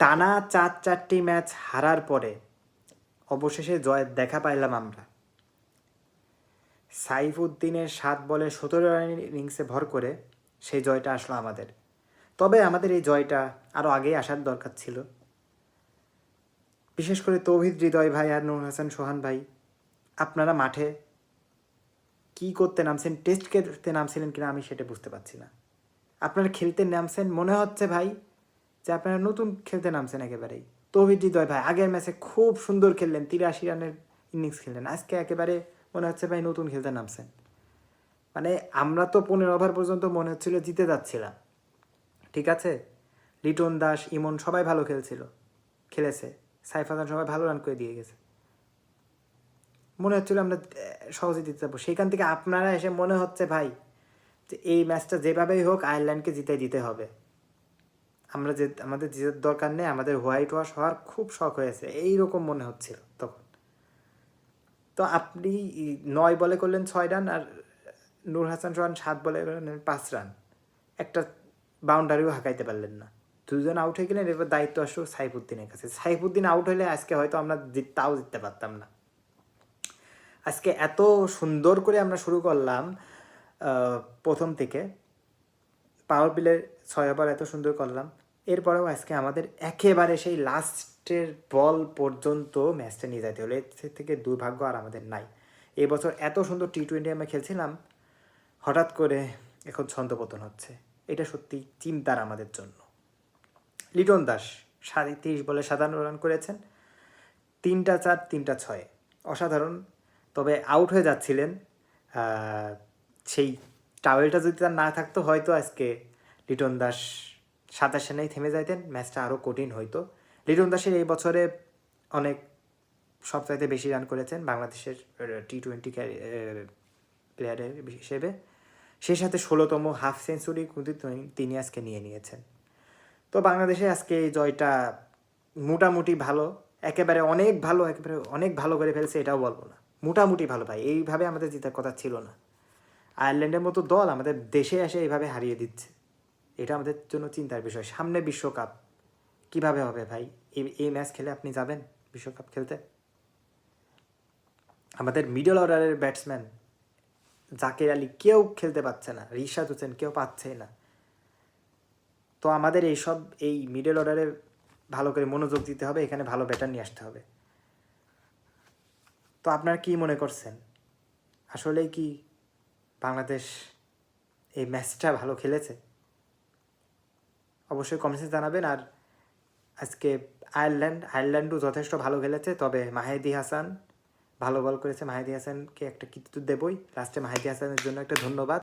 টানা চার চারটি ম্যাচ হারার পরে অবশেষে জয়ের দেখা পাইলাম আমরা। সাইফুদ্দিনের সাত বলে সতেরো রানের ইনিংসে ভর করে সেই জয়টা আসলো আমাদের। তবে আমাদের এই জয়টা আরও আগেই আসার দরকার ছিল। বিশেষ করে তৌহিদ হৃদয় ভাই আর নুর হাসান সোহান ভাই, আপনারা মাঠে কি করতে নামছেন, টেস্ট খেলতে নামছিলেন কিনা আমি সেটা বুঝতে পারছি না। আপনারা খেলতে নামছেন মনে হচ্ছে ভাই যে আপনারা নতুন খেলতে নামছেন একেবারেই। তৌহিদ হৃদয় ভাই, আগের ম্যাচে খুব সুন্দর খেললেন, তিরাশি রানের ইনিংস খেললেন। আজকে একেবারে মনে হচ্ছে ভাই নতুন খেলতে নামছেন। মানে আমরা তো পনেরো ওভার পর্যন্ত মনে হচ্ছিল জিতে যাচ্ছিলাম। ঠিক আছে? লিটন দাস, ইমন সবাই ভালো খেলছিল। খেলেছে। সাইফ হাসান সবাই ভালো রান করে দিয়ে গেছে। মনে হচ্ছিল আমরা সহজে জিতে যাব। সেখান থেকে আপনারা এসে মনে হচ্ছে ভাই যে এই ম্যাচটা যেভাবেই হোক, আয়ারল্যান্ডকে জিতে দিতে হবে। আমরা যে, আমাদের জেতার দরকার নেই, আমাদের হোয়াইট ওয়াশ হওয়ার খুব শখ হয়েছে। এই রকম মনে হচ্ছিল তখন। তো আপনি নয় বলে করলেন ছয় রান আর নূর হাসান সোহান সাত বলে করলেন পাঁচ রান। একটা বাউন্ডারিও হাঁকাইতে পারলেন না। দুজন আউট হয়ে গেলেন, এরপর দায়িত্ব আসলো সাইফুদ্দিনের কাছে। সাইফুদ্দিন আউট হলে আজকে হয়তো আমরা তাও জিততে পারতাম না। আজকে এত সুন্দর করে আমরা শুরু করলাম প্রথম থেকে। পাওয়ার প্লের ছয় ওভার এত সুন্দর করলাম। এরপরেও আজকে আমাদের একেবারে সেই লাস্টের বল পর্যন্ত ম্যাচটা নিয়ে যেতে হলো। এর থেকে দুর্ভাগ্য আর আমাদের নাই। এবছর এত সুন্দর টি টোয়েন্টি আমরা খেলছিলাম, হঠাৎ করে এখন ছন্দপতন হচ্ছে। এটা সত্যি চিন্তার আমাদের জন্য। লিটন দাস সাড়ে তিরিশ বলে সাধারণ রান করেছেন, তিনটা চার, তিনটা ছয়। অসাধারণ। তবে আউট হয়ে যাচ্ছিলেন সেই টাওয়েলটা যদি তার না থাকতো, হয়তো আজকে লিটন দাস সাতাশ রানেই থেমে যাইতেন, ম্যাচটা আরও কঠিন হইতো। লিটন দাসের এই বছরে অনেক, সবচাইতে বেশি রান করেছেন বাংলাদেশের টি টোয়েন্টি প্লেয়ারের হিসেবে। সেই সাথে ষোলোতম হাফ সেঞ্চুরি কিন্তু তিনি আজকে নিয়ে নিয়েছেন। তো বাংলাদেশে আজকে এই জয়টা মোটামুটি ভালো, একেবারে অনেক ভালো, একেবারে অনেক ভালো করে ফেলছে, এটাও বলব না। মোটামুটি ভালো ভাই, এইভাবে আমাদের জেতার কথা ছিল না। আয়ারল্যান্ডের মতো দল আমাদের দেশে এসে এইভাবে হারিয়ে দিচ্ছে। এটা আমাদের জন্য চিন্তার বিষয়। সামনে বিশ্বকাপ। কীভাবে হবে ভাই? এই এই ম্যাচ খেলে আপনি যাবেন বিশ্বকাপ খেলতে? আমাদের মিডল অর্ডারের ব্যাটসম্যান জাকির আলী কেউ খেলতে পারছে না। রিশাদ হোসেন কেউ পাচ্ছেই না। তো আমাদের এইসব, এই মিডল অর্ডারে ভালো করে মনোযোগ দিতে হবে। এখানে ভালো ব্যাটার নিয়ে আসতে হবে। তো আপনারা কি মনে করছেন? আসলেই কি বাংলাদেশ এই ম্যাচটা ভালো খেলেছে। অবশ্যই কমেন্টসে জানাবেন। আর আজকে আয়ারল্যান্ড, আয়ারল্যান্ডও যথেষ্ট ভালো খেলেছে, তবে মাহেদি হাসান ভালো বল করেছে। মাহেদি হাসানকে একটা কৃতিত্ব দেবই। লাস্টে মাহেদি হাসানের জন্য একটা ধন্যবাদ।